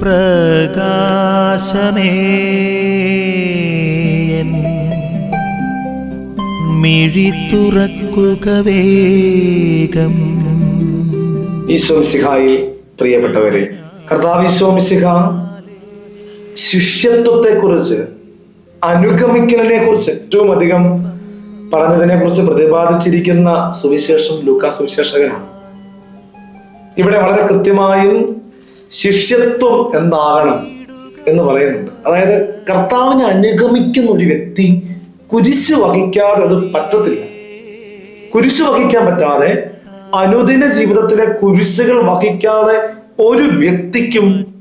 പ്രകാശമേ. മിഴി തുറക്കുക വേഗം. ഈശോമിസിഹായിൽ പ്രിയപ്പെട്ടവരെ കർത്താവ് ഈശോമിസിഹ ശിഷ്യത്വത്തെ കുറിച്ച് അനുഗമിക്കലിനെ കുറിച്ച് ഏറ്റവും അധികം പറഞ്ഞതിനെ കുറിച്ച് പ്രതിപാദിച്ചിരിക്കുന്ന സുവിശേഷം ലൂക്കാ സുവിശേഷകനാണ്. ഇവിടെ വളരെ കൃത്യമായും ശിഷ്യത്വം എന്താകണം എന്ന് പറയുന്നുണ്ട്. അതായത് കർത്താവിനെ അനുഗമിക്കുന്ന ഒരു വ്യക്തി കുരിശ് വഹിക്കാതെ അത് പറ്റത്തില്ല. കുരിശ് വഹിക്കാൻ പറ്റാതെ അനുദിന ജീവിതത്തിലെ കുരിശുകൾ വഹിക്കാതെ ഒരു വ്യക്തിക്കും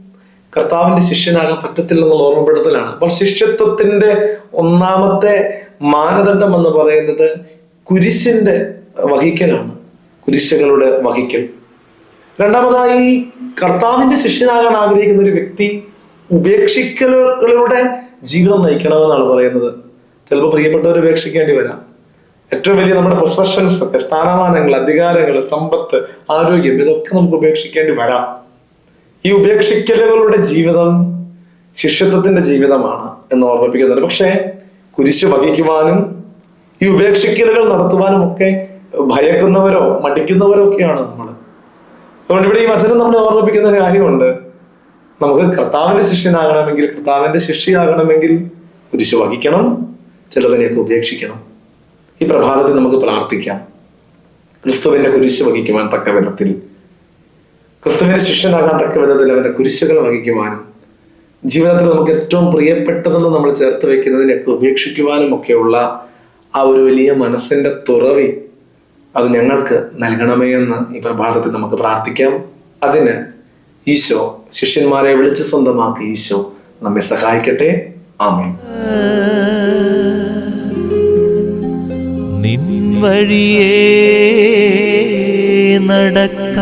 കർത്താവിന്റെ ശിഷ്യനാകാൻ പറ്റത്തില്ലെന്നുള്ള ഓർമ്മപ്പെടുത്തലാണ്. അപ്പോൾ ശിഷ്യത്വത്തിന്റെ ഒന്നാമത്തെ മാനദണ്ഡം എന്ന് പറയുന്നത് കുരിശിന്റെ വഹിക്കലാണ്. കുരിശുകളുടെ വഹിക്കൽ. രണ്ടാമതായി കർത്താവിന്റെ ശിഷ്യനാകാൻ ആഗ്രഹിക്കുന്ന ഒരു വ്യക്തി ഉപേക്ഷിക്കലുകളുടെ ജീവിതം നയിക്കണമെന്നാണ് പറയുന്നത്. ചിലപ്പോൾ പ്രിയപ്പെട്ടവർ ഉപേക്ഷിക്കേണ്ടി വരാം. ഏറ്റവും വലിയ നമ്മുടെ പൊസഷൻസ് ഒക്കെ സ്ഥാനമാനങ്ങൾ അധികാരങ്ങൾ സമ്പത്ത് ആരോഗ്യം ഇതൊക്കെ നമുക്ക് ഉപേക്ഷിക്കേണ്ടി വരാം. ഈ ഉപേക്ഷിക്കലുകളുടെ ജീവിതം ശിഷ്യത്വത്തിന്റെ ജീവിതമാണ് എന്ന് ഓർമ്മിപ്പിക്കുന്നുണ്ട്. പക്ഷേ കുരിശു വഹിക്കുവാനും ഈ ഉപേക്ഷിക്കലുകൾ നടത്തുവാനും ഒക്കെ ഭയക്കുന്നവരോ മടിക്കുന്നവരോ ഒക്കെയാണ് നമ്മൾ. അതുകൊണ്ട് ഇവിടെ ഈ വചനം നമ്മളെ ഓർമ്മിപ്പിക്കുന്ന കാര്യമുണ്ട്. നമുക്ക് കർത്താവിന്റെ ശിഷ്യനാകണമെങ്കിൽ കർത്താവിന്റെ ശിഷ്യയാകണമെങ്കിൽ കുരിശു വഹിക്കണം ചിലതിനെയൊക്കെ ഉപേക്ഷിക്കണം. ഈ പ്രഭാതത്തിൽ നമുക്ക് പ്രാർത്ഥിക്കാം. ക്രിസ്തുവിന്റെ കുരിശ് വഹിക്കുവാൻ തക്ക വിധത്തിൽ. ക്രിസ്തുവിന്റെ ശിഷ്യനാകാൻ തക്ക വിധത്തിൽ അവന്റെ കുരിശുകൾ വഹിക്കുവാനും ജീവിതത്തിൽ നമുക്ക് ഏറ്റവും പ്രിയപ്പെട്ടതെന്ന് നമ്മൾ ചേർത്ത് വെക്കുന്നതിനൊക്കെ ഉപേക്ഷിക്കുവാനും ഒക്കെയുള്ള ആ ഒരു വലിയ മനസ്സിന്റെ തുറവി അത് ഞങ്ങൾക്ക് നൽകണമേ എന്ന് ഈ പ്രഭാതത്തിൽ നമുക്ക് പ്രാർത്ഥിക്കാം. അതിന് ഈശോ ശിഷ്യന്മാരെ വിളിച്ച് സ്വന്തമാക്കി ഈശോ നമ്മെ സഹായിക്കട്ടെ. ആമേ നിൻ വഴിയേ നടക്ക.